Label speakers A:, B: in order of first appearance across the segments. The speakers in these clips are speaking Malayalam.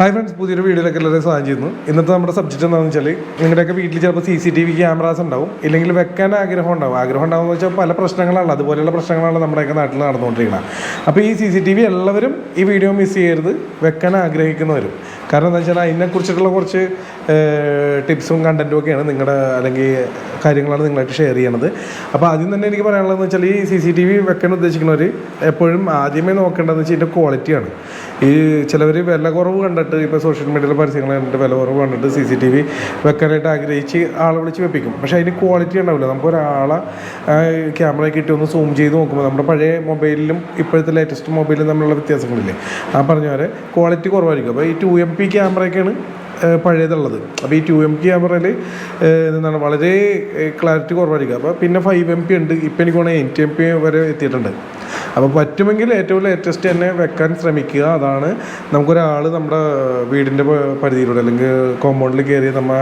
A: ഹായ് ഫ്രണ്ട്സ് പുതിയൊരു വീഡിയോയിലേക്ക് എല്ലാവരും സ്വാഗതം ചെയ്യുന്നു. ഇന്നത്തെ നമ്മുടെ സബ്ജക്റ്റ് എന്താണെന്ന് വെച്ചാൽ നിങ്ങളുടെയൊക്കെ വീട്ടിൽ ചിലപ്പോൾ C C T V cameras ഉണ്ടാവും. ഇല്ലെങ്കിൽ വെക്കാൻ ആഗ്രഹം ഉണ്ടാവും. ആഗ്രഹം ഉണ്ടാവുമെന്ന് വെച്ചാൽ പല പ്രശ്നങ്ങളാണ്. അതുപോലെയുള്ള പ്രശ്നങ്ങളാണ് നമ്മുടെയൊക്കെ നാട്ടിൽ നടന്നുകൊണ്ടിരിക്കുന്നത്. അപ്പോൾ ഈ സി സി ടി വി എല്ലാവരും ഈ വീഡിയോ മിസ് ചെയ്യരുത്. വെക്കാൻ ആഗ്രഹിക്കുന്നവരും. കാരണം എന്താ വെച്ചാൽ അതിനെക്കുറിച്ചിട്ടുള്ള കുറച്ച് ടിപ്സും കണ്ടന്റും ഒക്കെയാണ് നിങ്ങളുടെ അല്ലെങ്കിൽ കാര്യങ്ങളാണ് നിങ്ങളായിട്ട് ഷെയർ ചെയ്യണത്. അപ്പോൾ ആദ്യം തന്നെ എനിക്ക് പറയാനുള്ളതെന്ന് വെച്ചാൽ ഈ സി സി ടി വി വെക്കാൻ ഉദ്ദേശിക്കുന്നവർ എപ്പോഴും ആദ്യമേ നോക്കേണ്ടതെന്ന് വെച്ചാൽ ഇതിന്റെ ക്വാളിറ്റിയാണ് ഈ ചിലവർ വില കുറവ് കണ്ടിട്ട് ഇപ്പോൾ സോഷ്യൽ മീഡിയയിലെ പരസ്യങ്ങൾ കണ്ടിട്ട് വില കുറവ് കണ്ടിട്ട് സി സി ടി വി വെക്കാനായിട്ട് ആഗ്രഹിച്ച് ആളെ വിളിച്ച് വെപ്പിക്കും. പക്ഷേ അതിന് ക്വാളിറ്റി ഉണ്ടാവില്ല. നമുക്ക് ഒരാളെ ക്യാമറ കിട്ടി ഒന്ന് സൂം ചെയ്ത് നോക്കുമ്പോൾ നമ്മുടെ പഴയ മൊബൈലിലും ഇപ്പോഴത്തെ ലേറ്റസ്റ്റ് മൊബൈലും തമ്മിലുള്ള വ്യത്യാസങ്ങളില്ലേ? ആ പറഞ്ഞ പോലെ ക്വാളിറ്റി കുറവായിരിക്കും. അപ്പോൾ ഈ ടു എം പി ക്യാമറയൊക്കെയാണ് പഴയതുള്ളത്. അപ്പോൾ ഈ ടു എം പി ക്യാമറയിൽ എന്താണ് വളരെ ക്ലാരിറ്റി കുറവായിരിക്കും. അപ്പോൾ പിന്നെ ഫൈവ് എം പി ഉണ്ട്. ഇപ്പോൾ എനിക്ക് തോന്നുന്നത് എയ്റ്റ് എം പി വരെ എത്തിയിട്ടുണ്ട്. അപ്പോൾ പറ്റുമെങ്കിൽ ഏറ്റവും ലേറ്റസ്റ്റ് തന്നെ വെക്കാൻ ശ്രമിക്കുക. അതാണ് നമുക്കൊരാൾ നമ്മുടെ വീടിന്റെ പരിധിയിലൂടെ അല്ലെങ്കിൽ കോമ്പൗണ്ടിൽ കയറി നമ്മൾ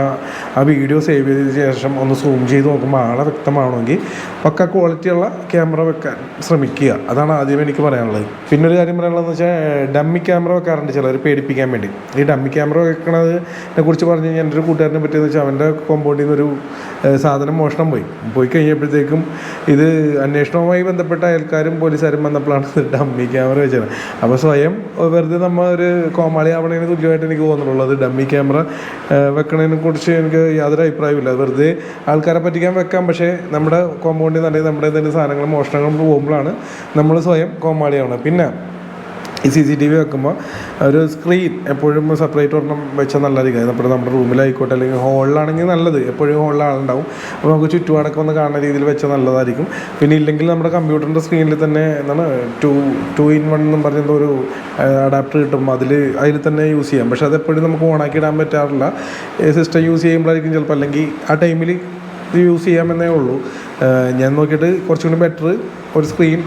A: ആ വീഡിയോ സേവ് ചെയ്തതിന് ശേഷം ഒന്ന് സൂം ചെയ്ത് നോക്കുമ്പോൾ ആളെ വ്യക്തമാണെങ്കിൽ പക്ക ക്വാളിറ്റിയുള്ള ക്യാമറ വെക്കാൻ ശ്രമിക്കുക. അതാണ് ആദ്യം എനിക്ക് പറയാനുള്ളത്. പിന്നെ ഒരു കാര്യം പറയാനുള്ളത് വെച്ചാൽ ഡമ്മി ക്യാമറ വെക്കാറുണ്ട് ചിലർ പേടിപ്പിക്കാൻ വേണ്ടി. ഈ ഡമ്മി ക്യാമറ വെക്കണതിനെ കുറിച്ച് പറഞ്ഞു കഴിഞ്ഞാൽ എന്റെ ഒരു കൂട്ടുകാരനെ പറ്റിയെന്ന് വെച്ചാൽ അവന്റെ കോമ്പൗണ്ടിൽ നിന്നൊരു സാധനം മോഷണം പോയി. പോയി കഴിഞ്ഞപ്പോഴത്തേക്കും ഇത് അന്വേഷണവുമായി ബന്ധപ്പെട്ട അയൽക്കാരും പോലീസുകാരും വന്നപ്പോഴാണ് ഇത് ഡമ്മി ക്യാമറ വെച്ചത്. അപ്പോൾ സ്വയം വെറുതെ നമ്മൾ ഒരു കോമാളി ആവണതിന് തുല്യമായിട്ട് എനിക്ക് തോന്നുന്നുള്ളൂ അത് ഡമ്മി ക്യാമറ വെക്കണതിനെ കുറിച്ച് എനിക്ക് യാതൊരു അഭിപ്രായമില്ല വെറുതെ ആൾക്കാരെ പറ്റിക്കാൻ വെക്കാം. പക്ഷേ നമ്മുടെ കോമ്പൗണ്ടിൽ നിന്ന് അല്ലെങ്കിൽ നമ്മുടെ എന്തെങ്കിലും സാധനങ്ങൾ മോഷണങ്ങൾ പോകുമ്പോഴാണ് നമ്മൾ സ്വയം കോമാളിയാവണം പിന്നെ ഈ സി സി ടി വി വെക്കുമ്പോൾ ഒരു സ്ക്രീൻ എപ്പോഴും സെപ്പറേറ്റ് ഒരെണ്ണം വെച്ചാൽ നല്ലതായിരിക്കും. അപ്പോൾ നമ്മുടെ റൂമിലായിക്കോട്ടെ അല്ലെങ്കിൽ ഹോളിലാണെങ്കിൽ നല്ലത്. എപ്പോഴും ഹോളിൽ ആളുണ്ടാവും അപ്പോൾ നമുക്ക് ചുറ്റുപാടൊക്കെ ഒന്ന് കാണുന്ന രീതിയിൽ വെച്ചാൽ നല്ലതായിരിക്കും. പിന്നെ ഇല്ലെങ്കിൽ നമ്മുടെ കമ്പ്യൂട്ടറിന്റെ സ്ക്രീനിൽ തന്നെ എന്താണ് ടു ടു ഇൻ വൺ എന്നും പറഞ്ഞ ഒരു അഡാപ്റ്റർ കിട്ടും. അതിൽ അതിൽ തന്നെ യൂസ് ചെയ്യാം. പക്ഷേ അതെപ്പോഴും നമുക്ക് ഓണാക്കി ഇടാൻ പറ്റാറില്ല. സിസ്റ്റം യൂസ് ചെയ്യുമ്പോഴായിരിക്കും ചിലപ്പോൾ അല്ലെങ്കിൽ ആ ടൈമിൽ യൂസ് ചെയ്യാമെന്നേ ഉള്ളൂ. ഞാൻ നോക്കിയിട്ട് കുറച്ചും കൂടി ബെറ്റർ ഒരു സ്ക്രീൻ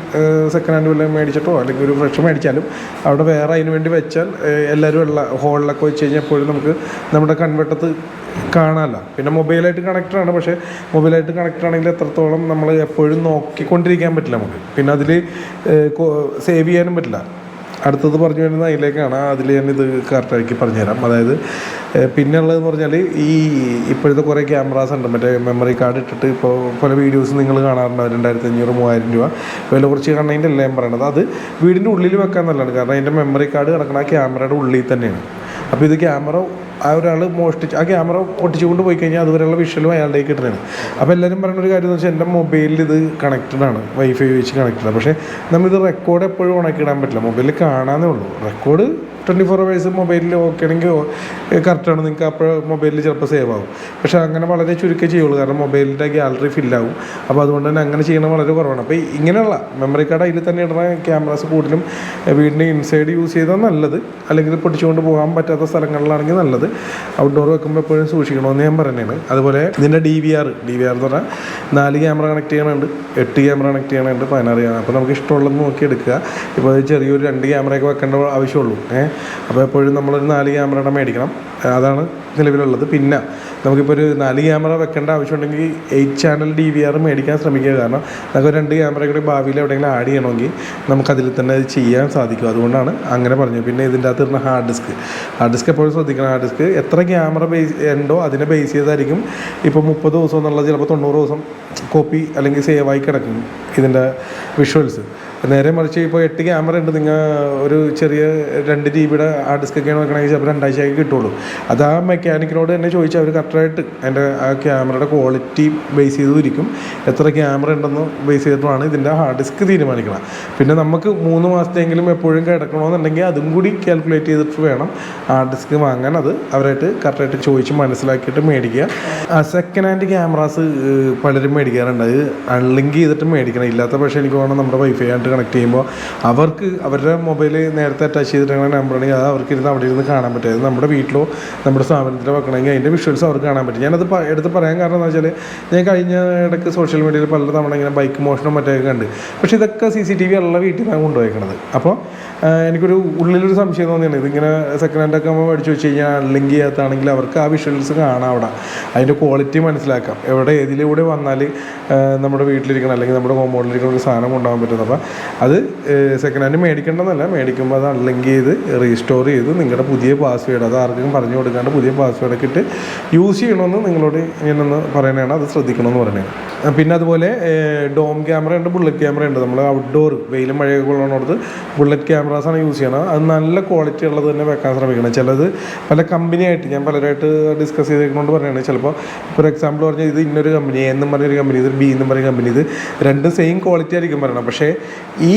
A: സെക്കൻഡ് ഹാൻഡ് വല്ലതും മേടിച്ചിട്ടോ? അല്ലെങ്കിൽ ഒരു ഫ്രഷ് മേടിച്ചാലും. അവിടെ വേറെ അതിന് വേണ്ടി വെച്ചാൽ എല്ലാവരും ഉള്ള ഹോളിലൊക്കെ വെച്ച് കഴിഞ്ഞാൽ എപ്പോഴും നമുക്ക് നമ്മുടെ കൺവെട്ടത്ത് കാണാമല്ലോ. പിന്നെ മൊബൈലായിട്ട് കണക്റ്റഡ് ആണ്. പക്ഷേ മൊബൈലായിട്ട് കണക്റ്റഡ് ആണെങ്കിൽ എത്രത്തോളം നമ്മൾ എപ്പോഴും നോക്കിക്കൊണ്ടിരിക്കാൻ പറ്റില്ല നമുക്ക്. പിന്നെ അതിൽ സേവ് ചെയ്യാനും പറ്റില്ല. അടുത്തത് പറഞ്ഞു വരുന്നത് അതിലേക്കാണ്. അതിൽ ഞാൻ ഇത് കറക്റ്റാക്കി പറഞ്ഞുതരാം. അതായത് പിന്നെ ഉള്ളതെന്ന് പറഞ്ഞാൽ ഈ ഇപ്പോഴത്തെ കുറേ ക്യാമറാസ് ഉണ്ട്. മറ്റേ മെമ്മറി കാർഡ് ഇട്ടിട്ട് ഇപ്പോൾ പല വീഡിയോസ് നിങ്ങൾ കാണാറുണ്ട്. രണ്ടായിരത്തി അഞ്ഞൂറ് മൂവായിരം രൂപ. വില കുറച്ച് കാണുന്നതിന്റെ അല്ല ഞാൻ പറയണത്? അത് വീടിന്റെ ഉള്ളിൽ വെക്കാൻ നല്ലതാണ്. കാരണം അതിന്റെ മെമ്മറി കാർഡ് കിടക്കുന്ന ആ ക്യാമറയുടെ ഉള്ളിൽ തന്നെയാണ്. അപ്പോൾ ഇത് ക്യാമറ ആ ഒരാൾ മോഷ്ടിച്ച് ആ ക്യാമറ ഒട്ടിച്ചുകൊണ്ട് പോയി കഴിഞ്ഞാൽ അതുവരെയുള്ള വിഷ്വലും അയാളുടെ കിട്ടുന്നതാണ് അപ്പോൾ എല്ലാവരും പറയുന്ന ഒരു കാര്യം എന്ന് വെച്ചാൽ എന്റെ മൊബൈലിൽ ഇത് കണക്റ്റഡ് ആണ് വൈഫൈ വെച്ച് കണക്റ്റഡ് ആണ്. പക്ഷേ നമ്മളിത് റെക്കോർഡ് എപ്പോഴും ഉണക്കിടാൻ പറ്റില്ല. മൊബൈലിൽ കാണാനേ ഉള്ളൂ. റെക്കോർഡ് ട്വന്റി ഫോർ അവേഴ്സ് മൊബൈലിൽ ഓക്കെ ആണെങ്കിൽ കറക്റ്റാണ് നിങ്ങൾക്ക് അപ്പോൾ മൊബൈലിൽ ചിലപ്പോൾ സേവ് ആവും. പക്ഷേ അങ്ങനെ വളരെ ചുരുക്കേ ചെയ്യുള്ളൂ. കാരണം മൊബൈലിന്റെ ഗ്യാലറി ഫില്ലാവും അപ്പോൾ അതുകൊണ്ട് തന്നെ അങ്ങനെ ചെയ്യണം വളരെ കുറവാണ്. അപ്പോൾ ഇങ്ങനെയുള്ള മെമ്മറി കാർഡ് അതിൽ തന്നെ ഇടുന്ന ക്യാമറാസ് കൂടുതലും വീടിന്റെ ഇൻസൈഡ് യൂസ് ചെയ്താൽ നല്ലത്. അല്ലെങ്കിൽ പൊട്ടിച്ചുകൊണ്ട് പോകാൻ പറ്റാത്ത സ്ഥലങ്ങളിലാണെങ്കിൽ നല്ലത്. ഔട്ട്ഡോർ വെക്കുമ്പോൾ എപ്പോഴും സൂക്ഷിക്കണമെന്ന് ഞാൻ പറഞ്ഞതാണ് അതുപോലെ ഇതിന്റെ D V R D V R എന്ന് പറഞ്ഞാൽ നാല് ക്യാമറ കണക്ട് ചെയ്യണുണ്ട് എട്ട് ക്യാമറ കണക്ട് ചെയ്യണുണ്ട് പതിനാറ് ക്യാമറ അപ്പോൾ നമുക്ക് ഇഷ്ടമുള്ളത് നോക്കി എടുക്കുക. ഇപ്പോൾ ചെറിയൊരു രണ്ട് ക്യാമറയൊക്കെ വെക്കേണ്ട ആവശ്യമുള്ളൂ. ഏഹ് അപ്പോൾ എപ്പോഴും നമ്മളൊരു നാല് ക്യാമറയുടെ മേടിക്കണം. അതാണ് നിലവിലുള്ളത്. പിന്നെ നമുക്കിപ്പോൾ ഒരു നാല് ക്യാമറ വെക്കേണ്ട ആവശ്യമുണ്ടെങ്കിൽ eight channel D V R മേടിക്കാൻ ശ്രമിക്കുക. കാരണം നമുക്ക് രണ്ട് ക്യാമറ കൂടി ഭാവിയിൽ എവിടെയെങ്കിലും ആഡ് ചെയ്യണമെങ്കിൽ നമുക്കതിൽ തന്നെ അത് ചെയ്യാൻ സാധിക്കും. അതുകൊണ്ടാണ് അങ്ങനെ പറഞ്ഞത്. പിന്നെ ഇതിന്റെ അകത്ത് ഹാർഡ് ഡിസ്ക് ഹാർഡ് ഡിസ്ക് എപ്പോഴും ശ്രദ്ധിക്കണം. ഹാർഡ് ഡിസ്ക് എത്ര ക്യാമറ ബേസ് ഉണ്ടോ അതിനെ ബേസ് ചെയ്തായിരിക്കും. ഇപ്പോൾ മുപ്പത് ദിവസം എന്നുള്ളത് ചിലപ്പോൾ തൊണ്ണൂറ് ദിവസം കോപ്പി അല്ലെങ്കിൽ സേവായി കിടക്കും ഇതിന്റെ വിഷ്വൽസ് നേരെ മറിച്ച് ഇപ്പോൾ എട്ട് ക്യാമറ ഉണ്ട്. നിങ്ങൾ ഒരു ചെറിയ രണ്ട് ജി ബിയുടെ ആ ഡിസ്ക് ഒക്കെയാണ് വെക്കണമെങ്കിൽ ചിലപ്പോൾ രണ്ടാഴ്ചയൊക്കെ കിട്ടുള്ളൂ. അത് ആ മെക്കാനിക്കിനോട് തന്നെ ചോദിച്ചാൽ അവർ കറക്റ്റായിട്ട് അതിന്റെ ആ ക്യാമറയുടെ ക്വാളിറ്റി ബേസ് ചെയ്തിരിക്കും എത്ര ക്യാമറ ഉണ്ടെന്ന് ബേസ് ചെയ്തിട്ടുമാണ് ഇതിന്റെ ഹാർഡ് ഡിസ്ക് തീരുമാനിക്കണം പിന്നെ നമുക്ക് മൂന്ന് മാസത്തെങ്കിലും എപ്പോഴും കിടക്കണമെന്നുണ്ടെങ്കിൽ അതും കൂടി കാൽക്കുലേറ്റ് ചെയ്തിട്ട് വേണം ഹാർഡ് ഡിസ്ക് വാങ്ങാൻ. അത് അവരായിട്ട് കറക്റ്റായിട്ട് ചോദിച്ച് മനസ്സിലാക്കിയിട്ട് മേടിക്കുക. സെക്കൻഡ് ഹാൻഡ് ക്യാമറാസ് പലരും മേടിക്കാറുണ്ട്. അത് അൺലിങ്ക് ചെയ്തിട്ട് മേടിക്കണം. ഇല്ലാത്ത പക്ഷേ എനിക്ക് വേണം നമ്മുടെ വൈഫൈ ആയിട്ട് കണക്ട് ചെയ്യുമ്പോൾ അവർക്ക് അവരുടെ മൊബൈൽ നേരത്തെ അറ്റാച്ച് ചെയ്തിട്ടുള്ള നമ്പറാണെങ്കിൽ അത് അവർക്ക് ഇരുന്ന് അവിടെ ഇരുന്ന് കാണാൻ പറ്റും. അത് നമ്മുടെ വീട്ടിലോ നമ്മുടെ സ്ഥാപനത്തിലോ വെക്കണമെങ്കിൽ അതിന്റെ വിഷ്വൽസ് അവർക്ക് കാണാൻ പറ്റും. ഞാനത് എടുത്ത് പറയാൻ കാരണം എന്ന് വെച്ചാൽ ഞാൻ കഴിഞ്ഞ ഇടയ്ക്ക് സോഷ്യൽ മീഡിയയിൽ പല തവണ ഇങ്ങനെ ബൈക്ക് മോഷണം മറ്റൊക്കെ കണ്ട്. പക്ഷേ ഇതൊക്കെ സി സി ടി വി ഉള്ള വീട്ടിൽ നിന്നാണ് കൊണ്ടുപോയേക്കണത്. അപ്പോൾ എനിക്കൊരു ഉള്ളിലൊരു സംശയം തോന്നിയാണ്. ഇതിങ്ങനെ സെക്കൻഡ് ഹാൻഡ് ഒക്കെ നമ്മൾ മേടിച്ച് വെച്ച് കഴിഞ്ഞാൽ ലിങ്ക് ചെയ്യാത്താണെങ്കിൽ അവർക്ക് ആ വിഷ്വൽസ് കാണാം അവിടെ. അതിന്റെ ക്വാളിറ്റി മനസ്സിലാക്കാം. എവിടെ ഏതിലൂടെ വന്നാൽ നമ്മുടെ വീട്ടിലിരിക്കണം അല്ലെങ്കിൽ നമ്മുടെ കോമ്പൗണ്ടിലിരിക്കുന്ന ഒരു സാധനം കൊണ്ടുപോകാൻ പറ്റുന്നത് അപ്പോൾ അത് സെക്കൻഡ് ഹാൻഡ് മേടിക്കേണ്ടതല്ല. മേടിക്കുമ്പോൾ അത് അല്ലെങ്കിൽ ഇത് റീസ്റ്റോർ ചെയ്ത് നിങ്ങളുടെ പുതിയ പാസ്വേഡ് അത് ആർക്കും പറഞ്ഞു കൊടുക്കാണ്ട് പുതിയ പാസ്വേഡൊക്കെ ഇട്ട് യൂസ് ചെയ്യണമെന്ന് നിങ്ങളോട് ഞാനൊന്ന് പറയണതാണ് അത് ശ്രദ്ധിക്കണമെന്ന് പറഞ്ഞത് പിന്നെ അതുപോലെ ഡോം ക്യാമറ ഉണ്ട് ബുള്ളറ്റ് ക്യാമറ ഉണ്ട്. നമ്മൾ ഔട്ട്ഡോർ വെയിലും മഴയൊക്കെ കൊള്ളുന്നിടത്ത് ബുള്ളറ്റ് ക്യാമറാസാണ് യൂസ് ചെയ്യണം അത് നല്ല ക്വാളിറ്റി ഉള്ളത് തന്നെ വെക്കാൻ ശ്രമിക്കണം. ചിലത് പല കമ്പനിയായിട്ട് ഞാൻ പലരായിട്ട് ഡിസ്കസ് ചെയ്തേക്കുന്നതുകൊണ്ട് പറയുകയാണ് ചിലപ്പോൾ ഫോർ എക്സാമ്പിൾ പറഞ്ഞാൽ ഇത് ഇന്നൊരു കമ്പനി എന്നും പറഞ്ഞൊരു കമ്പനി ഇത് ബി എന്നും പറഞ്ഞ കമ്പനി ഇത് രണ്ടും സെയിം ക്വാളിറ്റി ആയിരിക്കും പറയണം പക്ഷേ ഈ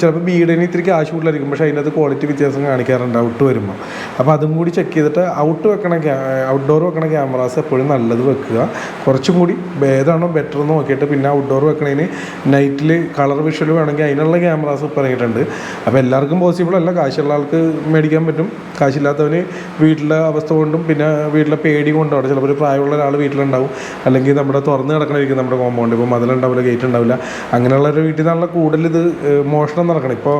A: ചിലപ്പോൾ ബീഡിന് ഇത്തിരി കാശ് കൂടുതലായിരിക്കും. പക്ഷേ അതിനകത്ത് ക്വാളിറ്റി വ്യത്യാസം കാണിക്കാറുണ്ട് ഔട്ട് വരുമ്പോൾ അപ്പോൾ അതും കൂടി ചെക്ക് ചെയ്തിട്ട് ഔട്ട് വെക്കണ ഔട്ട്ഡോർ വെക്കണ ക്യാമറാസ് എപ്പോഴും നല്ലത് വെക്കുക. കുറച്ചും കൂടി ഏതാണോ ബെറ്റർ എന്ന് നോക്കിയിട്ട് പിന്നെ ഔട്ട്ഡോർ വെക്കണതിന് നൈറ്റിൽ കളർ വിഷ്വൽ വേണമെങ്കിൽ അതിനുള്ള ക്യാമറാസ് ഇപ്പോൾ ഇറങ്ങിയിട്ടുണ്ട്. അപ്പോൾ എല്ലാവർക്കും പോസിബിൾ അല്ല. കാശുള്ള ആൾക്ക് മേടിക്കാൻ പറ്റും. കാശില്ലാത്തവന് വീട്ടിലെ അവസ്ഥ കൊണ്ടും പിന്നെ വീട്ടിലെ പേടി കൊണ്ടും അവിടെ ചിലപ്പോൾ ഒരു പ്രായമുള്ള ഒരാൾ വീട്ടിലുണ്ടാവും. അല്ലെങ്കിൽ നമ്മുടെ തുറന്ന് കിടക്കണമായിരിക്കും നമ്മുടെ കോമ്പൗണ്ട് ഇപ്പോൾ മതിലുണ്ടാവില്ല ഗേറ്റ് ഉണ്ടാവില്ല. അങ്ങനെയുള്ള ഒരു വീട്ടിൽ നിന്നുള്ള കൂടുതൽ ഇത് മോഷണം നടക്കണം. ഇപ്പോൾ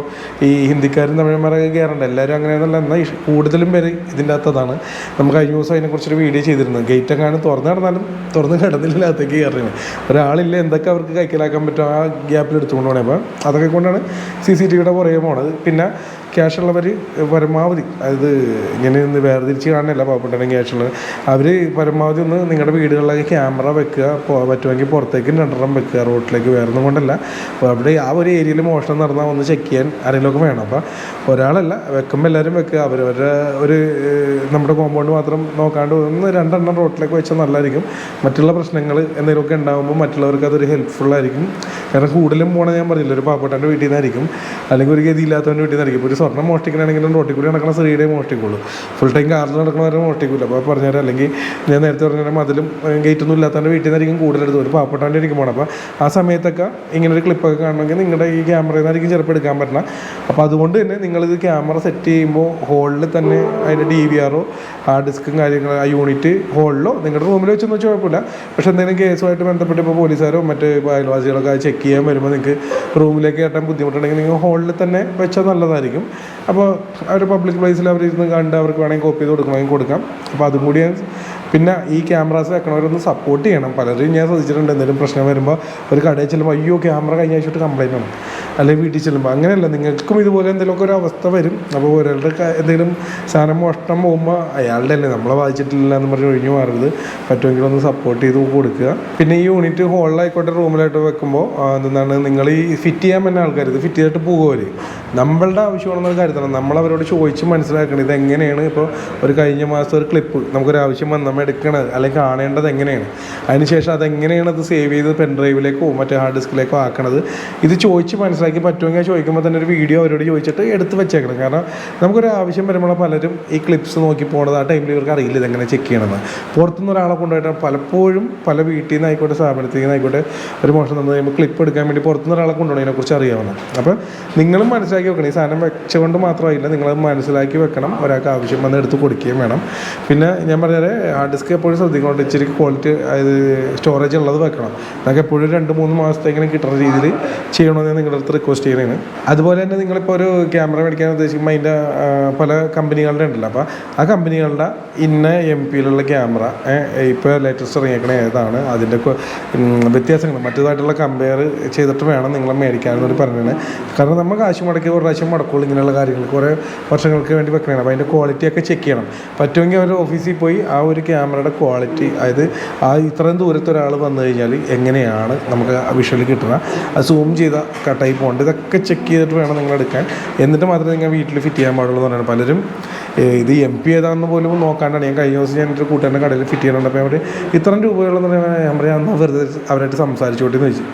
A: ഈ ഹിന്ദിക്കാരും തമിഴന്മാരൊക്കെ കയറണ്ട എല്ലാവരും അങ്ങനെയൊന്നുമല്ല എന്നാൽ കൂടുതലും പേര് ഇതിന്റെ അകത്തതാണ്. നമുക്ക് കഴിഞ്ഞ ദിവസം അതിനെക്കുറിച്ചൊരു വീഡിയോ ചെയ്തിരുന്നു. ഗേറ്റ് എങ്ങാനും തുറന്നു കിടന്നാലും തുറന്ന് കിടന്നില്ല അകത്തേക്ക് കയറുന്നത് ഒരാളില്ല എന്തൊക്കെ അവർക്ക് കൈക്കലാക്കാൻ പറ്റും ആ ഗ്യാപ്പിൽ എടുത്തുകൊണ്ട് പോകണേ അപ്പോൾ അതൊക്കെ കൊണ്ടാണ് സി സി ടി വിയുടെ പുറകെ പോണത്. പിന്നെ ക്യാഷ് ഉള്ളവർ പരമാവധി അതായത് ഇങ്ങനെ ഒന്ന് വേർതിരിച്ച് കാണുന്നില്ല പാവപ്പെട്ടവരും ക്യാഷ് ഉള്ളത്. അവർ പരമാവധി ഒന്ന് നിങ്ങളുടെ വീടുകളിലേക്ക് ക്യാമറ വെക്കുക പറ്റുമെങ്കിൽ പുറത്തേക്ക് രണ്ടെണ്ണം വെക്കുക റോട്ടിലേക്ക് വേറൊന്നും കൊണ്ടല്ല. അപ്പോൾ അവിടെ ആ ഒരു ഏരിയയിൽ മോഷണം നടന്നാൽ ഒന്ന് ചെക്ക് ചെയ്യാൻ ആരെങ്കിലുമൊക്കെ വേണം. അപ്പോൾ ഒരാളല്ല വെക്കുമ്പോൾ എല്ലാവരും വെക്കുക. അവരവരുടെ ഒരു നമ്മുടെ കോമ്പൗണ്ട് മാത്രം നോക്കാണ്ട് ഒന്ന് രണ്ടെണ്ണം റോട്ടിലേക്ക് വെച്ചാൽ നല്ലതായിരിക്കും. മറ്റുള്ള പ്രശ്നങ്ങൾ എന്തെങ്കിലുമൊക്കെ ഉണ്ടാകുമ്പോൾ മറ്റുള്ളവർക്ക് അതൊരു ഹെൽപ്ഫുള്ളായിരിക്കും കാരണം കൂടുതലും പോണ ഞാൻ പറഞ്ഞില്ല ഒരു പാവപ്പെട്ടവന്റെ വീട്ടിൽ നിന്നായിരിക്കും അല്ലെങ്കിൽ ഒരു ഗതിയില്ലാത്തവന്റെ വീട്ടിൽ നിന്നായിരിക്കും ഒരു സ്വർണം മോഷ്ടിക്കണമെങ്കിലും റോട്ടിൽ കൂടി നടക്കുന്ന സ്ത്രീയുടെ മോഷ്ടിക്കുള്ളൂ. ഫുൾ ടൈം കാറിൽ നടക്കുന്നവരെ മോഷ്ടിക്കില്ല അപ്പോൾ പറഞ്ഞാൽ അല്ലെങ്കിൽ ഞാൻ നേരത്തെ പറഞ്ഞാൽ മതിലും ഗേറ്റ് ഒന്നും ഇല്ലാത്തവന്റെ വീട്ടിൽ നിന്നായിരിക്കും കൂടുതലെടുത്ത് ഒരു പാവപ്പെട്ടവന്റെ ആയിരിക്കും പോകണം അപ്പോൾ ആ സമയത്തൊക്കെ ഇങ്ങനെ ഒരു ക്ലിപ്പൊക്കെ കാണണമെങ്കിൽ നിങ്ങളുടെ ഈ ക്യാമറയിൽ നിന്നായിരിക്കും ചിലപ്പോൾ എടുക്കാൻ പറ്റണം. അപ്പോൾ അതുകൊണ്ട് തന്നെ നിങ്ങളിത് ക്യാമറ സെറ്റ് ചെയ്യുമ്പോൾ ഹോളിൽ തന്നെ അതിന്റെ ഡി വി ആറോ ആ ഡിസ്കും കാര്യങ്ങൾ ആ യൂണിറ്റ് ഹോളിലോ നിങ്ങളുടെ റൂമിൽ വെച്ചൊന്നും വെച്ചാൽ കുഴപ്പമില്ല. പക്ഷേ എന്തെങ്കിലും കേസുമായിട്ട് ബന്ധപ്പെട്ട് ഇപ്പോൾ പോലീസുകാരോ മറ്റ് അയൽവാസികളൊക്കെ ചെക്ക് ചെയ്യാൻ വരുമ്പോൾ നിങ്ങൾക്ക് റൂമിലേക്ക് കയറ്റാൻ ബുദ്ധിമുട്ടുണ്ടെങ്കിൽ നിങ്ങൾ ഹോളിൽ തന്നെ വെച്ചാൽ നല്ലതായിരിക്കും. അപ്പോൾ അവർ പബ്ലിക് പ്ലേസിൽ അവരിരുന്ന് കണ്ട് അവർക്ക് വേണമെങ്കിൽ കോപ്പി ചെയ്ത് കൊടുക്കണമെങ്കിൽ കൊടുക്കാം. അപ്പോൾ അതും കൂടി പിന്നെ ഈ ക്യാമറാസ് വെക്കണവരൊന്ന് സപ്പോർട്ട് ചെയ്യണം. പലരും ഞാൻ ശ്രദ്ധിച്ചിട്ടുണ്ട്. എന്തെങ്കിലും പ്രശ്നം വരുമ്പോൾ ഒരു കടയിൽ ചെല്ലുമ്പോൾ അയ്യോ ക്യാമറ കഴിഞ്ഞ ആഴ്ച കംപ്ലൈന്റ് ആണ് അല്ലെങ്കിൽ വീട്ടിൽ ചെല്ലുമ്പോൾ അങ്ങനെയല്ല നിങ്ങൾക്കും ഇതുപോലെ എന്തെങ്കിലുമൊക്കെ ഒരു അവസ്ഥ വരും. അപ്പോൾ ഒരാളുടെ എന്തെങ്കിലും സാധനം മോഷണം പോകുമ്പോൾ അയാളുടെ അല്ലേ നമ്മളെ ബാധിച്ചിട്ടില്ല എന്ന് പറഞ്ഞ് ഒഴിഞ്ഞു മാറരുത്. പറ്റുമെങ്കിൽ ഒന്ന് സപ്പോർട്ട് ചെയ്ത് കൊടുക്കുക. പിന്നെ ഈ യൂണിറ്റ് ഹോളിലായിക്കോട്ടെ റൂമിലായിട്ട് വെക്കുമ്പോൾ എന്താണ് നിങ്ങൾ ഈ ഫിറ്റ് ചെയ്യാൻ പറ്റുന്ന ആൾക്കാർ ഇത് ഫിറ്റ് ചെയ്തിട്ട് പോകുമവർ നമ്മളുടെ ആവശ്യമാണെന്നൊരു കരുതണം നമ്മളവരോട് ചോദിച്ച് മനസ്സിലാക്കണം ഇതെങ്ങനെയാണ് ഇപ്പോൾ ഒരു കഴിഞ്ഞ മാസം ഒരു ക്ലിപ്പ് നമുക്കൊരു ആവശ്യം നമ്മൾ എടുക്കണത് അല്ലെങ്കിൽ കാണേണ്ടത് എങ്ങനെയാണ്? അതിനുശേഷം അതെങ്ങനെയാണ് അത് സേവ് ചെയ്ത് പെൻ ഡ്രൈവിലേക്കോ മറ്റേ ഹാർഡ് ഡിസ്കിലേക്കോ ആക്കണത്? ഇത് ചോദിച്ച് മനസ്സിലാക്കി പറ്റുമെങ്കിൽ ചോദിക്കുമ്പോൾ തന്നെ ഒരു വീഡിയോ അവരോട് ചോദിച്ചിട്ട് എടുത്ത് വെച്ചേക്കണം. കാരണം നമുക്കൊരു ആവശ്യം വരുമ്പോൾ പലരും ഈ ക്ലിപ്സ് നോക്കി പോകണത് ആ ടൈമിൽ ഇവർക്ക് അറിയില്ല ഇതെങ്ങനെ ചെക്ക് ചെയ്യണമെന്ന്. പുറത്തുനിന്ന് ഒരാളെ കൊണ്ടുപോയിട്ട് പലപ്പോഴും പല വീട്ടിൽ നിന്ന് ആയിക്കോട്ടെ സ്ഥാപനത്തിൽ നിന്ന് ആയിക്കോട്ടെ ഒരു മോഷണം തന്നു കഴിയുമ്പോൾ ക്ലിപ്പ് എടുക്കാൻ വേണ്ടി പുറത്തുനിന്ന് ഒരാളെ കൊണ്ടുപോകണം അതിനെക്കുറിച്ച് അറിയാവുന്ന അപ്പോൾ നിങ്ങളും മനസ്സിലാക്കി വെക്കണം. ഈ സാധനം വെച്ചുകൊണ്ട് മാത്രമായില്ല നിങ്ങളത് മനസ്സിലാക്കി വെക്കണം. ഒരാൾക്ക് ആവശ്യം വന്ന് എടുത്ത് കൊടുക്കുകയും വേണം. പിന്നെ ഞാൻ പറഞ്ഞാൽ ഹാർഡ് ഡിസ്ക് എപ്പോഴും ശ്രദ്ധിക്കണം. ഇച്ചിരി ക്വാളിറ്റി അതായത് സ്റ്റോറേജ് ഉള്ളത് വെക്കണം. നമുക്ക് എപ്പോഴും രണ്ട് മൂന്ന് മാസത്തേക്കിനും കിട്ടുന്ന രീതിയിൽ ചെയ്യണമെന്ന് നിങ്ങളുടെ അടുത്ത് റിക്വസ്റ്റ് ചെയ്യണതാണ് അതുപോലെ തന്നെ നിങ്ങളിപ്പോൾ ഒരു ക്യാമറ മേടിക്കാൻ ഉദ്ദേശിക്കുമ്പോൾ അതിന്റെ പല കമ്പനികളുടെ ഉണ്ടല്ലോ. അപ്പോൾ ആ കമ്പനികളുടെ ഇന്ന എം പിയിലുള്ള ക്യാമറ ഇപ്പോൾ ലേറ്റസ്റ്റ് ഇറങ്ങിയേക്കണ ഏതാണ്? അതിന്റെ വ്യത്യാസങ്ങൾ. മറ്റേതായിട്ടുള്ള കമ്പയർ ചെയ്തിട്ട് വേണം നിങ്ങൾ മേടിക്കാനെന്നൊരു പറഞ്ഞത് കാരണം നമ്മൾ കാശ് മുടക്കി ഒരു പ്രാവശ്യം മുടക്കുള്ളൂ ഇങ്ങനെയുള്ള കാര്യങ്ങൾ കുറേ വർഷങ്ങൾക്ക് വേണ്ടി വെക്കണതാണ്. അപ്പോൾ അതിന്റെ ക്വാളിറ്റിയൊക്കെ ചെക്ക് ചെയ്യണം. പറ്റുമെങ്കിൽ അവർ ഓഫീസിൽ പോയി ആ ഒരു ക്യാമറയുടെ ക്വാളിറ്റി അതായത് ആ ഇത്രയും ദൂരത്ത് ഒരാൾ വന്നു കഴിഞ്ഞാൽ എങ്ങനെയാണ് നമുക്ക് വിഷ്വൽ കിട്ടുന്നത് അത് സൂം ചെയ്ത കട്ടായി പോകേണ്ടത് ഇതൊക്കെ ചെക്ക് ചെയ്തിട്ട് വേണം നിങ്ങൾ എടുക്കാൻ. എന്നിട്ട് മാത്രമേ നിങ്ങൾ വീട്ടിൽ ഫിറ്റ് ചെയ്യാൻ പാടുള്ളൂ എന്ന് പറയുന്നത് പലരും ഇത് എം പി ഏതാണെന്ന് പോലും നോക്കാണ്ടാണ്. ഞാൻ കഴിഞ്ഞ ദിവസം ഞാൻ എന്റെ കൂട്ടുകാരന്റെ കടയിൽ ഫിറ്റ് ചെയ്യണം അപ്പോൾ അവർ ഇത്രയും രൂപയുള്ളതെന്ന് പറയുമ്പോൾ ഞാൻ പറയാം വെറുതെ അവരായിട്ട് സംസാരിച്ചോട്ടെന്ന് ചോദിച്ചു.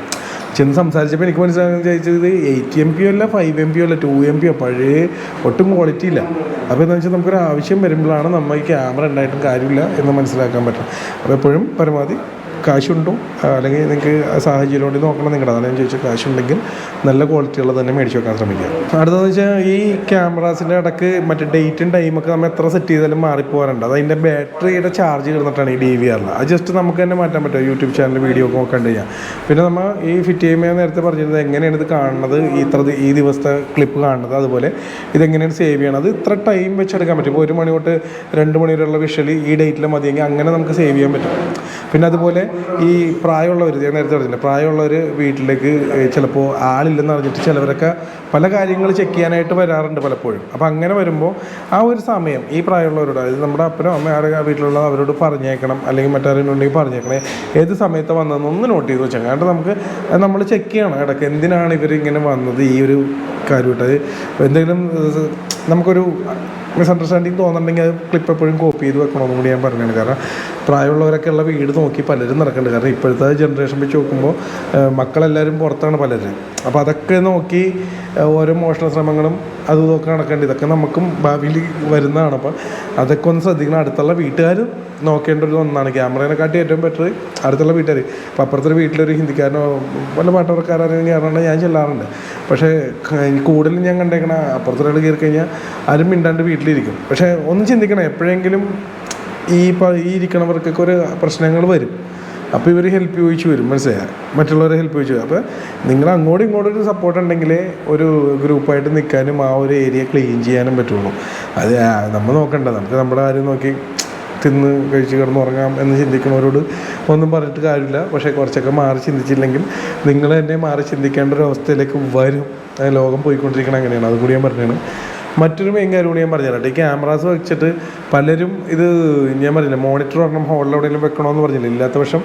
A: ചെന്ന് സംസാരിച്ചപ്പോൾ എനിക്ക് മനസ്സിലാകാൻ ചോദിച്ചത് എയ്റ്റ് എം പി അല്ല ഫൈവ് എം പി അല്ല ടു എം പി പഴയ ഒട്ടും ക്വാളിറ്റി ഇല്ല. അപ്പോൾ എന്താ വെച്ചാൽ നമുക്കൊരു ആവശ്യം വരുമ്പോഴാണ് നമ്മൾ ഈ ക്യാമറ ഉണ്ടായിട്ടും കാര്യമില്ല എന്ന് മനസ്സിലാക്കാൻ പറ്റും അപ്പോൾ എപ്പോഴും പരമാവധി കാശുണ്ടോ? അല്ലെങ്കിൽ നിങ്ങൾക്ക് സാഹചര്യം കൊണ്ട് നോക്കണം നിങ്ങളുടെ അതാണ് ഞാൻ ചോദിച്ചത്. കാശുണ്ടെങ്കിൽ നല്ല ക്വാളിറ്റി ഉള്ളത് തന്നെ മേടിച്ച് വെക്കാൻ ശ്രമിക്കുക. അടുത്തതെന്ന് വെച്ചാൽ ഈ ക്യാമറാസിന്റെ ഇടയ്ക്ക് മറ്റേ ഡേറ്റും ടൈമൊക്കെ നമ്മൾ എത്ര സെറ്റ് ചെയ്താലും മാറിപ്പോകാറുണ്ട്. അത് അതിന്റെ ബാറ്ററിയുടെ ചാർജ് കിടന്നിട്ടാണ് ഈ ഡി വി ആറിൽ അത് ജസ്റ്റ് നമുക്ക് തന്നെ മാറ്റാൻ പറ്റും. യൂട്യൂബ് ചാനൽ വീഡിയോ ഒക്കെ നോക്കണ്ട് ചെയ്യാം പിന്നെ നമ്മൾ ഈ ഫിറ്റ് ചെയ്യുമ്പോൾ നേരത്തെ പറഞ്ഞിരുന്നത് എങ്ങനെയാണ് ഇത് കാണുന്നത്? ഇത്ര ഈ ദിവസത്തെ ക്ലിപ്പ് കാണുന്നത്. അതുപോലെ ഇതെങ്ങനെയാണ് സേവ് ചെയ്യണത്? ഇത്ര ടൈം വെച്ചെടുക്കാൻ പറ്റും. ഇപ്പോൾ ഒരു മണി തൊട്ട് രണ്ട് മണി വരെയുള്ള വിഷ്വൽ ഈ ഡേറ്റിൽ മതിയെങ്കിൽ അങ്ങനെ നമുക്ക് സേവ് ചെയ്യാൻ പറ്റും. പിന്നെ അതുപോലെ ഈ പ്രായമുള്ളവർ ഞാൻ നേരത്തെ പറഞ്ഞില്ല പ്രായമുള്ളവർ വീട്ടിലേക്ക് ചിലപ്പോൾ ആളില്ലെന്ന് അറിഞ്ഞിട്ട് ചിലവരൊക്കെ പല കാര്യങ്ങൾ ചെക്ക് ചെയ്യാനായിട്ട് വരാറുണ്ട് പലപ്പോഴും. അപ്പോൾ അങ്ങനെ വരുമ്പോൾ ആ ഒരു സമയം ഈ പ്രായമുള്ളവരോട് അതായത് നമ്മുടെ അപ്പനോ അമ്മ ആരുടെ വീട്ടിലുള്ള അവരോട് പറഞ്ഞേക്കണം അല്ലെങ്കിൽ മറ്റാരെങ്കിലും ഉണ്ടെങ്കിൽ പറഞ്ഞേക്കണേ ഏത് സമയത്ത് വന്നതെന്ന് ഒന്ന് നോട്ട് ചെയ്ത് വെച്ചാൽ കാരണം നമുക്ക് നമ്മൾ ചെക്ക് ചെയ്യണം. ഇടയ്ക്ക് എന്തിനാണ് ഇവരിങ്ങനെ വന്നത് ഈ ഒരു കാര്യമായിട്ട്? എന്തെങ്കിലും ഏഹ്, നമുക്കൊരു മിസ്അണ്ടർസ്റ്റാൻഡിങ് തോന്നുന്നുണ്ടെങ്കിൽ അത് ക്ലിപ്പ് എപ്പോഴും കോപ്പി ചെയ്ത് വെക്കണമെന്നും കൂടി ഞാൻ പറഞ്ഞാണ്. കാരണം പ്രായമുള്ളവരൊക്കെ ഉള്ള വീട് നോക്കി പലരും നടക്കുന്നുണ്ട്. കാരണം ഇപ്പോഴത്തെ ജനറേഷൻ വെച്ച് നോക്കുമ്പോൾ മക്കളെല്ലാവരും പുറത്താണ് പലരും. അപ്പോൾ അതൊക്കെ നോക്കി ഓരോ മോഷണ ശ്രമങ്ങളും അത് ഇതൊക്കെ നടക്കേണ്ടത് ഇതൊക്കെ നമുക്കും ഭാവിയിൽ വരുന്നതാണ്. അപ്പം അതൊക്കെ ഒന്ന് ശ്രദ്ധിക്കണം. അടുത്തുള്ള വീട്ടുകാർ നോക്കേണ്ട ഒരു ഒന്നാണ്. ക്യാമറേനെക്കാട്ടി ഏറ്റവും ബെറ്റർ അടുത്തുള്ള വീട്ടുകാർ അപ്പോൾ അപ്പുറത്തൊരു വീട്ടിലൊരു ഹിന്ദിക്കാരനോ വല്ല പാട്ടവർക്കാരെങ്കിലും കയറാണ്ട് ഞാൻ ചെല്ലാറുണ്ട്. പക്ഷേ കൂടുതലും ഞാൻ കണ്ടേക്കണ അപ്പുറത്തൊരാൾ കയറി കഴിഞ്ഞാൽ ആരും മിണ്ടാണ്ട് വീട്ടിലിരിക്കും. പക്ഷേ ഒന്ന് ചിന്തിക്കണം എപ്പോഴെങ്കിലും ഈ ഈ ഇരിക്കണവർക്കൊക്കെ ഒരു പ്രശ്നങ്ങൾ വരും. അപ്പോൾ ഇവർ ഹെൽപ്പ് ചോദിച്ചു വരും മനസ്സിലായ? മറ്റുള്ളവരെ ഹെൽപ്പ് ചോദിച്ചു വരും. അപ്പോൾ നിങ്ങൾ അങ്ങോട്ടും ഇങ്ങോട്ടും ഒരു സപ്പോർട്ട് ഉണ്ടെങ്കിൽ ഒരു ഗ്രൂപ്പായിട്ട് നിൽക്കാനും ആ ഒരു ഏരിയ ക്ലീൻ ചെയ്യാനും പറ്റുള്ളൂ. അത് നമ്മൾ നോക്കണ്ട. നമുക്ക് നമ്മുടെ കാര്യം നോക്കി തിന്ന് കഴിച്ച് കിടന്ന് ഉറങ്ങാം എന്ന് ചിന്തിക്കുന്നവരോട് ഒന്നും പറഞ്ഞിട്ട് കാര്യമില്ല. പക്ഷേ കുറച്ചൊക്കെ മാറി ചിന്തിച്ചില്ലെങ്കിൽ നിങ്ങൾ തന്നെ മാറി ചിന്തിക്കേണ്ട ഒരു അവസ്ഥയിലേക്ക് വരും. ലോകം പോയിക്കൊണ്ടിരിക്കണം അങ്ങനെയാണ്. അതുകൂടി ഞാൻ പറഞ്ഞാണ് മറ്റൊരു മെയിൻ കാര്യം കൂടി ഞാൻ പറഞ്ഞുതരാം ഈ ക്യാമറാസ് വെച്ചിട്ട് പലരും ഇത് ഞാൻ പറഞ്ഞില്ല മോണിറ്റർ ഒരെണ്ണം ഹോളിൽ എവിടെയെങ്കിലും വെക്കണമെന്ന് പറഞ്ഞില്ല? ഇല്ലാത്ത പക്ഷം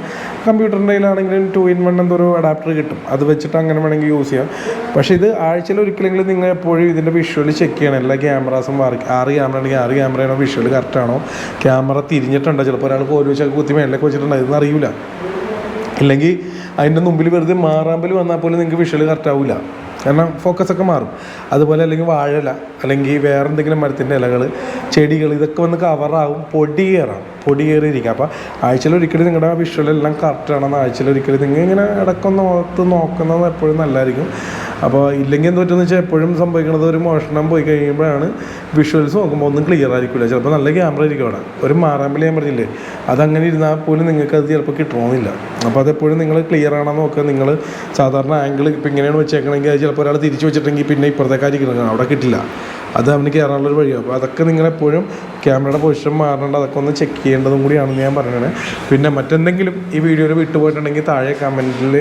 A: കമ്പ്യൂട്ടറിന്റെ കയ്യിലാണെങ്കിലും ടു ഇൻ വൺ എന്തോ ഒരു അഡാപ്റ്റർ കിട്ടും. അത് വെച്ചിട്ട് അങ്ങനെ വേണമെങ്കിൽ യൂസ് ചെയ്യാം. പക്ഷേ ഇത് ആഴ്ചയിൽ ഒരിക്കലെങ്കിലും നിങ്ങൾ എപ്പോഴും ഇതിന്റെ വിഷ്വൽ ചെക്ക് ചെയ്യണം. എല്ലാ ക്യാമറാസും മാറി. ആറ് ക്യാമറ ആണെങ്കിൽ ആറ് ക്യാമറയാണോ വിഷ്വൽ കറക്റ്റാണോ ക്യാമറ തിരിഞ്ഞിട്ടുണ്ടോ? ചിലപ്പോൾ ഒരാൾ ഓരോ വെച്ചൊക്കെ കുത്തി മേളിലേക്ക് വെച്ചിട്ടുണ്ടോ? ഇതൊന്നും അറിയില്ല ഇല്ലെങ്കിൽ അതിന്റെ മുമ്പിൽ വെറുതെ മാറാമ്പൽ വന്നാൽ പോലും നിങ്ങൾക്ക് വിഷ്വൽ കറക്റ്റ് ആവില്ല കാരണം ഫോക്കസ് ഒക്കെ മാറും. അതുപോലെ അല്ലെങ്കിൽ വാഴല അല്ലെങ്കിൽ വേറെ എന്തെങ്കിലും മരത്തിന്റെ ഇലകൾ ചെടികൾ ഇതൊക്കെ വന്ന് കവറാവും പൊടി കയറാം പൊടി കയറിയിരിക്കുക അപ്പോൾ ആഴ്ചയിൽ ഒരിക്കലും നിങ്ങളുടെ വിഷ്വൽ എല്ലാം കറക്റ്റ് ആണെന്ന് ആഴ്ചയിൽ ഒരിക്കലും നിങ്ങൾ ഇങ്ങനെ ഇടയ്ക്കൊന്ന് ഓർത്ത് നോക്കുന്നത് എപ്പോഴും നല്ലതായിരിക്കും. അപ്പോൾ ഇല്ലെങ്കിൽ എന്ത് വെച്ചാൽ എപ്പോഴും സംഭവിക്കുന്നത് ഒരു മോഷണം പോയി കഴിയുമ്പോഴാണ് വിഷ്വൽസ് നോക്കുമ്പോൾ ഒന്നും ക്ലിയർ ആയിരിക്കില്ല ചിലപ്പോൾ നല്ല ക്യാമറ ആയിരിക്കും അവിടെ. ഒരു മാറാമ്പലി ഞാൻ പറഞ്ഞില്ലേ? അതങ്ങനെ ഇരുന്നാൽ പോലും നിങ്ങൾക്ക് അത് ചിലപ്പോൾ കിട്ടണമെന്നില്ല അപ്പോൾ അതെപ്പോഴും നിങ്ങൾ ക്ലിയർ ആണെന്ന് നോക്കുക. നിങ്ങൾ സാധാരണ ആംഗിൾ ഇപ്പോൾ ഇങ്ങനെയാണ് വെച്ചേക്കണമെങ്കിൽ അത് ചിലപ്പോൾ ഒരാൾ തിരിച്ച് വെച്ചിട്ടുണ്ടെങ്കിൽ പിന്നെ ഇപ്പുറത്തേക്കായിരിക്കണം അവിടെ കിട്ടില്ല. അത് അവന് കയറാനുള്ളൊരു വഴിയാണ് അപ്പോൾ അതൊക്കെ നിങ്ങളെപ്പോഴും ക്യാമറയുടെ പൊസിഷൻ മാറേണ്ട അതൊക്കെ ഒന്ന് ചെക്ക് ചെയ്യേണ്ടതും കൂടിയാണെന്ന് ഞാൻ പറഞ്ഞത് പിന്നെ മറ്റെന്തെങ്കിലും ഈ വീഡിയോയിൽ വിട്ടുപോയിട്ടുണ്ടെങ്കിൽ താഴെ കമന്റിൽ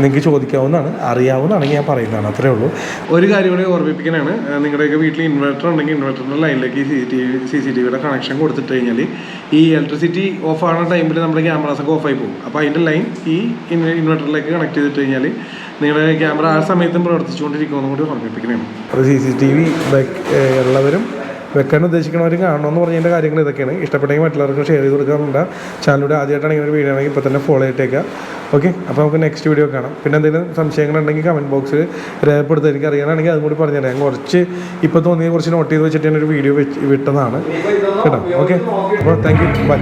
A: നിങ്ങൾക്ക് ചോദിക്കാവുന്നതാണ്. അറിയാവുന്നതാണെങ്കിൽ ഞാൻ പറയുന്നതാണ്. അത്രേ ഉള്ളൂ. ഒരു കാര്യം കൂടി ഓർമ്മിപ്പിക്കാനാണ് നിങ്ങളുടെയൊക്കെ വീട്ടിൽ ഇൻവെർട്ടർ ഉണ്ടെങ്കിൽ ഇൻവെർട്ടറിന്റെ ലൈനിലേക്ക് C T V C C T വിയുടെ കണക്ഷൻ കൊടുത്തിട്ട് കഴിഞ്ഞാൽ ഈ ഇലക്ട്രിസിറ്റി ഓഫ് ആവുന്ന ടൈമിൽ നമ്മുടെ ക്യാമറാസൊക്കെ ഓഫായി പോകും. അപ്പോൾ അതിന്റെ ലൈൻ ഈ ഇൻവെർട്ടറിലേക്ക് കണക്ട് ചെയ്തിട്ട് കഴിഞ്ഞാൽ നിങ്ങളുടെ ക്യാമറ ആ സമയത്തും പ്രവർത്തിച്ചുകൊണ്ടിരിക്കുമെന്നും കൂടി ഓർമ്മിപ്പിക്കണതാണ് അപ്പോൾ സി സി ടി വി ഉള്ളവരും വെക്കാൻ ഉദ്ദേശിക്കുന്നവരും കാണണമെന്ന് പറഞ്ഞതിന്റെ കാര്യങ്ങൾ ഇതൊക്കെയാണ്. ഇഷ്ടപ്പെട്ടെങ്കിൽ മറ്റുള്ളവർക്ക് ഷെയർ ചെയ്ത് കൊടുക്കാറുണ്ട് ചാനലിലൂടെ ഇങ്ങനെ ഒരു വീഡിയോ ആണെങ്കിൽ ഇപ്പോൾ തന്നെ ഫോളോ ചെയ്തേക്കുക ഓക്കെ അപ്പോൾ നമുക്ക് നെക്സ്റ്റ് വീഡിയോ കാണാം. പിന്നെ എന്തെങ്കിലും സംശയങ്ങളുണ്ടെങ്കിൽ കമന്റ് ബോക്സിൽ രേഖപ്പെടുത്തുക. എനിക്ക് അറിയാനാണെങ്കിൽ അതും കൂടി പറഞ്ഞുതരാം. കുറച്ച് ഇപ്പോൾ തോന്നിയ കുറച്ച് നോട്ട് ചെയ്ത് വെച്ചിട്ട് ഞാനൊരു ഒരു വീഡിയോ വിട്ടതാണ്. കേട്ടോ? ഓക്കെ അപ്പോൾ താങ്ക് യു ബൈ